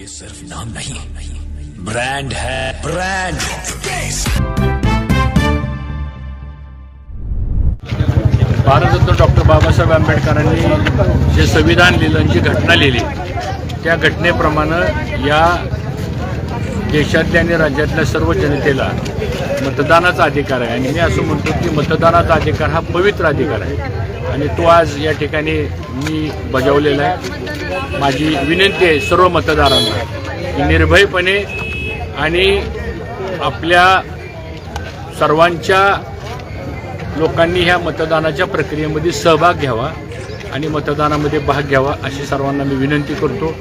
ये सिर्फ नाम नहीं। ब्रांड है ब्रांड। भारतरत्न डॉक्टर बाबासाहेब आंबेडकरांनी जे संविधान लिहिलं जी घटना लिहिली त्या घटनेप्रमाणे या देशातल्या आणि राज्यातल्या सर्व जनतेला मतदानाचा अधिकार आहे. आणि मी असं म्हणतो की मतदानाचा अधिकार हा पवित्र अधिकार आहे. आणि तो आज या ठिकाणी मी बजावलेला आहे. माझी विनंती आहे सर्व मतदारांना की निर्भयपणे आणि आपल्या सर्वांच्या लोकांनी ह्या मतदानाच्या प्रक्रियेमध्ये सहभाग घ्यावा. आणि मतदानामध्ये भाग घ्यावा अशी सर्वांना मी विनंती करतो.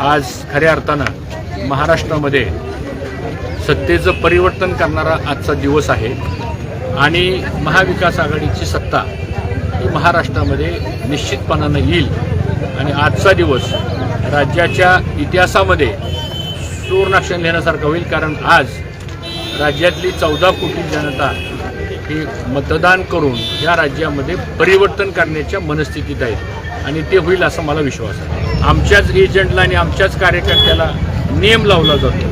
आज खऱ्या अर्थानं महाराष्ट्रामध्ये सत्तेचं परिवर्तन करणारा आजचा दिवस आहे. आणि महाविकास आघाडीची सत्ता ही महाराष्ट्रामध्ये निश्चितपणानं येईल. आणि आजचा दिवस राज्याच्या इतिहासामध्ये सुवर्णाक्षर लिहिण्यासारखा होईल कारण आज राज्यातली चौदा कोटी जनता हे मतदान करून या राज्यामध्ये परिवर्तन करण्याच्या मनस्थितीत आहेत. आणि ते होईल असा मला विश्वास आहे. आमच्याच एजंटला आणि आमच्याच कार्यकर्त्याला नियम लावला जातो.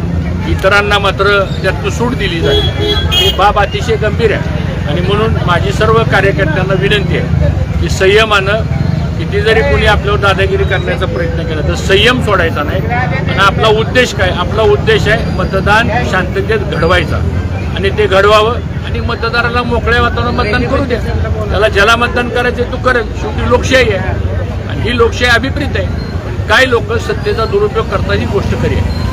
इतरांना मात्र त्यातून सूट दिली जाते. ही बाब अतिशय गंभीर आहे. आणि म्हणून माझी सर्व कार्यकर्त्यांना विनंती आहे की संयमानं किती जरी कोणी आपल्यावर दादागिरी करण्याचा प्रयत्न केला तर संयम सोडायचा नाही. आणि आपला उद्देश काय? आपला उद्देश आहे मतदान शांततेत घडवायचा. आणि ते घडवावं आणि मतदाराला मोकळ्या वातावरणात मतदान करू द्या. त्याला ज्याला मतदान करायचं तो करेल. शेवटी लोकशाही आहे. आणि ही लोकशाही अभिप्रीत आहे. काही लोक सत्तेचा दुरुपयोग करता ही गोष्ट खरी आहे.